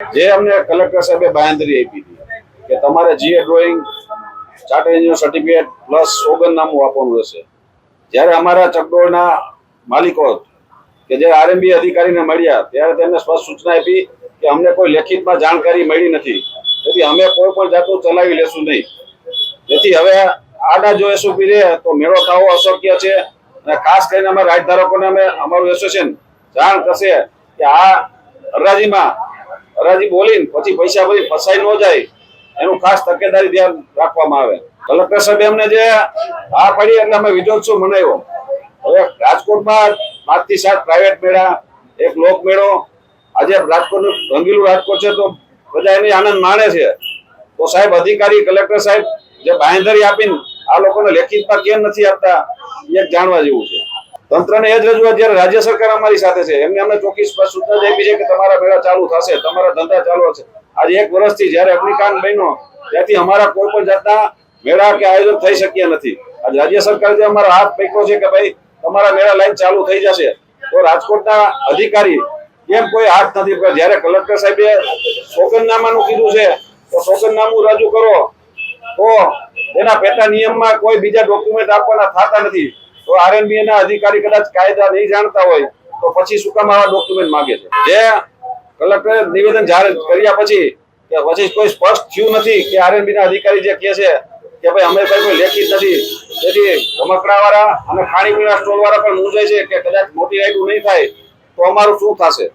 જે અમને કલેક્ટર સાહેબે બાંયધરી આપી હતી કે તમારે જીએ drawing charter engineer certificate plus સોગંદનામું આપવાનું રહેશે. જ્યારે અમારા ચકડોળના માલિકો કે જે આરએમબી અધિકારીને મળ્યા, ત્યારે તેમને સ્પષ્ટ સૂચના આપી કે અમને કોઈ લેખિતમાં જાણકારી મળી નથી. તેથી અમે કોઈ પણ જાતનું ચલાવી લેશું નહીં. તેથી હવે આડા જો એસઓપી રહે, તો મેળો થવો અશક્ય છે. અને ખાસ કરીને અમે રાજધારકોને અમે અમારું એસોસિએશન જાણ કરશે કે આ હરાજીમાં હરાજી બોલીને પછી પૈસા ભરી ફસાઈ ન જાય. એનું ખાસ તકેદારી ધ્યાન રાખવામાં આવે. કલેક્ટર સાહેબ એમને જે આ પડી એટલે અમે વિજયોત્સવ મનાવ્યો. હવે રાજકોટમાં પાંચથી સાત પ્રાઇવેટ મેળા, એક લોક મેળો. આજે રાજકોટ રંગીલું રાજકોટ છે તો બધા એની આનંદ માણે છે. તો સાહેબ અધિકારી, કલેક્ટર સાહેબ, જે બાંધરી આપીને આ લોકોને લેખિતમાં કેમ નથી આપતા, એ જાણવા જેવું છે. તંત્રને એ જ રજૂઆત જ્યારે રાજ્ય સરકાર અમારી સાથે છે, એમને અમને ચોખ્ખી સ્પષ્ટ સૂચના આપી છે કે તમારા મેળા ચાલુ થશે, તમારા ધંધા ચાલુ હશે. આજે એક વર્ષથી જ્યારે અગ્નિકાંડ બન્યો, ત્યાંથી અમારા કોઈ પણ જાતના મેળા કે આયોજન થઈ શક્યા નથી. આજે રાજ્ય સરકાર જે અમારો હાથ પૈકો છે કે ભાઈ, તમારા મેળા લાઈન ચાલુ થઈ જશે, તો રાજકોટના અધિકારી કેમ કોઈ હાથ નથી જ્યારે કલેક્ટર સાહેબે સોગંદનામાનું કીધું છે, તો સોગંદનામું રજૂ કરો. તો એના પેટા નિયમમાં કોઈ બીજા ડોક્યુમેન્ટ આપવાના થતા નથી. તો આરએનબી ના અધિકારી કદાચ કાયદા નહીં જાણતા હોય, તો પછી શું કામ આવા ડોક્યુમેન્ટ માંગે છે? જે કલેક્ટરે નિવેદન જાહેર કર્યા પછી કે પછી કોઈ સ્પષ્ટ થયું નથી કે આરએનબી ના અધિકારી જે કહે છે કે ભાઈ અમે કઈ કોઈ લેખિત નથી, તેથી રમકડા વાળા અને ખાણીપીણા સ્ટોલ વાળા પણ મૂંઝાય છે કે કદાચ મોટી રાઈડું નહીં થાય, તો અમારું શું થશે?